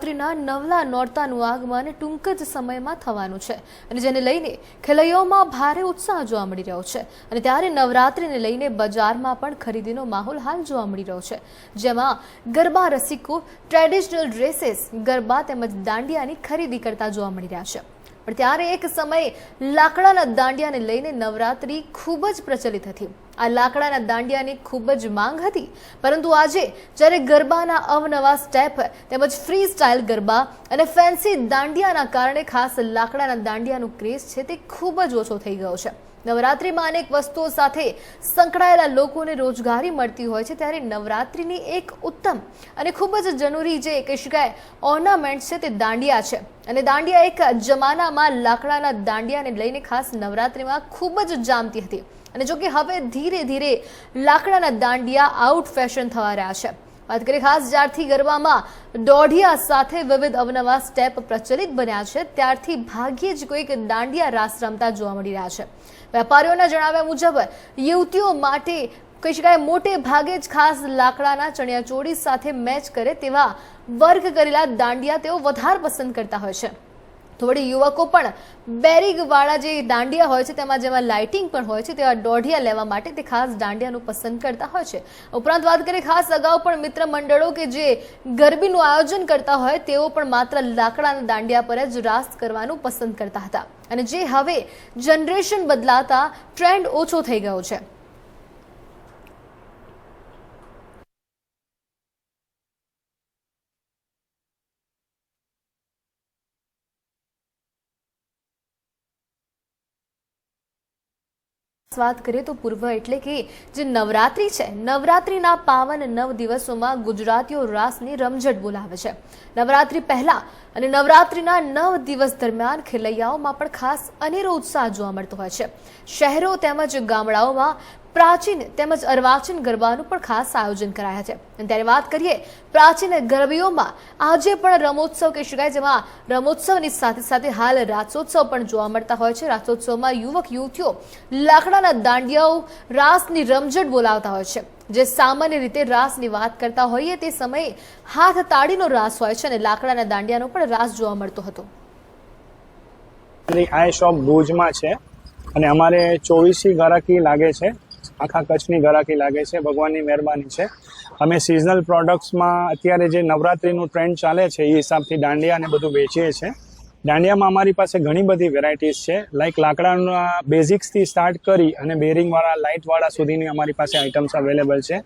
નવરાત્રિના નવલા નોરતાનું આગમન ટૂંક જ સમયમાં થવાનું છે અને જેને લઈને ખેલૈયાઓમાં ભારે ઉત્સાહ જોવા મળી રહ્યો છે અને ત્યારે નવરાત્રિને લઈને બજારમાં પણ ખરીદીનો માહોલ હાલ જોવા મળી રહ્યો છે. જેમાં ગરબા રસિકો ટ્રેડિશનલ ડ્રેસીસ ગરબા તેમજ દાંડિયાની ખરીદી કરતા જોવા મળી રહ્યા છે. પણ ત્યારે એક સમયે લાકડાના દાંડિયાને લઈને નવરાત્રિ ખૂબ જ પ્રચલિત હતી. આ લાકડાના દાંડિયાની ખૂબ જ માંગ હતી, પરંતુ આજે જ્યારે ગરબાના અવનવા સ્ટેપ, તેમજ ફ્રી સ્ટાઇલ ગરબા અને ફેન્સી દાંડિયાના કારણે ખાસ લાકડાના દાંડિયાનું ક્રેઝ છે તે ખૂબ જ ઓછો થઈ ગયો છે. નવરાત્રિમાં અનેક વસ્તુઓ સાથે સંકળાયેલા લોકોને રોજગારી મળતી હોય છે. ત્યારે નવરાત્રિની એક ઉત્તમ અને ખૂબ જ જરૂરી જે કહી શકાય ઓર્નામેન્ટ છે તે દાંડિયા છે. અને દાંડિયા એક જમાનામાં લાકડાના દાંડિયાને લઈને ખાસ નવરાત્રિમાં ખૂબ જ જામતી હતી. અને જો કે હવે ધીરે ધીરે લાકડાના દાંડિયા આઉટ ફેશન થવા રહ્યા છે. વાત કરીએ ખાસ જ્યારથી ગરબામાં દોઢિયા સાથે વિવિધ અવનવા સ્ટેપ પ્રચલિત બન્યા છે, ત્યારથી ભાગ્યે જ કોઈક દાંડિયા રાસ રમતા જોવા મળી રહ્યા છે. વેપારીઓના જણાવ્યા મુજબ, યુવતીઓ માટે કહી શકાય મોટે ભાગે જ ખાસ લાકડાના ચણિયાચોળી સાથે મેચ કરે તેવા વર્ક કરેલા દાંડિયા તેઓ વધારે પસંદ કરતા હોય છે. તો વળી યુવકો પણ બેરિગવાળા જે દાંડિયા હોય છે, તેમાં જેમાં લાઇટિંગ પણ હોય છે, તેવા દોઢિયા લેવા માટે તે ખાસ દાંડિયાનું પસંદ કરતા હોય છે. ઉપરાંત વાત કરીએ ખાસ અગાઉ પણ મિત્ર મંડળો કે જે ગરબીનું આયોજન કરતા હોય, તેઓ પણ માત્ર લાકડાના દાંડિયા પર જ રાસ કરવાનું પસંદ કરતા હતા. અને જે હવે જનરેશન બદલાતા, ટ્રેન્ડ ઓછો થઈ ગયો છે. વાત કરીએ તો પૂર્વ એટલે કે જે નવરાત્રિ છે, નવરાત્રિના પાવન નવ દિવસોમાં ગુજરાતીઓ રાસની રમઝટ બોલાવે છે. નવરાત્રિ પહેલા અને નવરાત્રિના નવ દિવસ દરમિયાન ખેલૈયાઓમાં પણ ખાસ અનેરો ઉત્સાહ જોવા મળતો હોય છે. શહેરો તેમજ ગામડાઓમાં પ્રાચીન તેમજ અર્વાચીન ગરબાનું પણ ખાસ આયોજન કરાયા છે. ત્યારે વાત કરીએ પ્રાચીન ગરબીઓમાં, આજે પણ રમોત્સવ કહી શકાય જેમાં રમોત્સવની સાથે સાથે હાલ રાસોત્સવ પણ જોવા મળતા હોય છે. રાસોત્સવમાં યુવક, યુવતીઓ લાકડાના દાંડિયાઓ, રાસની રમઝટ બોલાવતા હોય છે. જે સામાન્ય રીતે રાસની વાત કરતા હોઈએ તે સમયે હાથ તાળીનો રાસ હોય છે અને લાકડાના દાંડિયાનો પણ રાસ જોવા મળતો હતો. આ શોપ ભુજમાં છે અને અમારે ચોવીસી ગરાકી લાગે છે. આખા કચ્છની ગરાકી લાગે છે, ભગવાનની મહેરબાની છે. અમે સિઝનલ પ્રોડક્ટ્સમાં અત્યારે જે નવરાત્રિનું ટ્રેન્ડ ચાલે છે, એ હિસાબથી દાંડિયા ને બધું વેચીએ છીએ દાંડિયામાં અમારી પાસે ઘણી બધી વેરાયટીઝ છે. લાઈક લાકડાના બેઝિક્સથી સ્ટાર્ટ કરી અને બેરિંગવાળા લાઇટવાળા સુધીની અમારી પાસે આઇટમ્સ અવેલેબલ છે.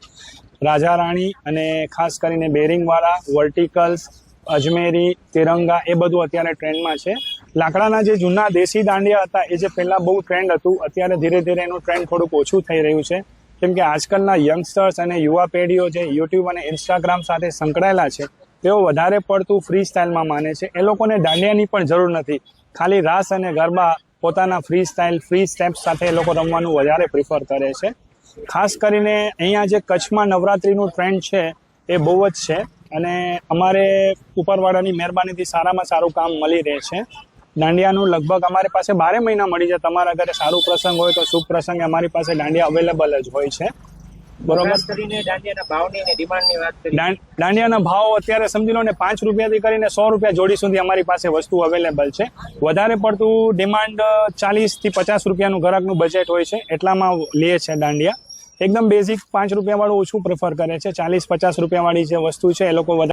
રાજા રાણી અને ખાસ કરીને બેરિંગવાળા વર્ટિકલ્સ અજમેરી, તિરંગા એ બધું અત્યારે ટ્રેન્ડમાં છે. લાકડાના જે જૂના દેશી દાંડિયા હતા, એ જે પહેલા બહુ ટ્રેન્ડ હતું, અત્યારે ધીરે ધીરે એનું ટ્રેન્ડ થોડુંક ઓછું થઈ રહ્યું છે. કેમ કે આજકાલના યંગસ્ટર્સ અને યુવા પેઢીઓ જે યુટ્યુબ અને ઇન્સ્ટાગ્રામ સાથે સંકળાયેલા છે, તેઓ વધારે પડતું ફ્રી સ્ટાઇલમાં માને છે. એ લોકોને દાંડિયાની પણ જરૂર નથી. ખાલી રાસ અને ગરબા પોતાના ફ્રી સ્ટાઇલ ફ્રી સ્ટેપ્સ સાથે એ લોકો રમવાનું વધારે પ્રિફર કરે છે. ખાસ કરીને અહીંયા જે કચ્છમાં નવરાત્રિનું ટ્રેન્ડ છે, એ બહુ જ છે. અને અમારે ઉપરવાળાની મહેરબાનીથી સારામાં સારું કામ મળી રહે છે. દાંડિયાનું લગભગ અમારી પાસે બારે મહિના મળી જાય તમારા ઘરે સારું પ્રસંગ હોય તો શુભ પ્રસંગે અમારી પાસે દાંડિયા અવેલેબલ જ હોય છે. બરોબર? કરીને દાંડિયાના ભાવની અને ડિમાન્ડની વાત કરી દાંડિયાના ભાવ અત્યારે સમજી લો ને પાંચ રૂપિયાથી કરીને સો રૂપિયા જોડી સુધી અમારી પાસે વસ્તુ અવેલેબલ છે. વધારે પડતું ડિમાન્ડ ચાલીસથી પચાસ રૂપિયાનું ગ્રાહકનું બજેટ હોય છે. એટલામાં લે છે દાંડિયા. એકદમ બેઝિક પાંચ રૂપિયા વાળું ઓછું પ્રેફર કરે છે. ચાલીસ પચાસ રૂપિયા વાળી જે વસ્તુ છે એ લોકો વધારે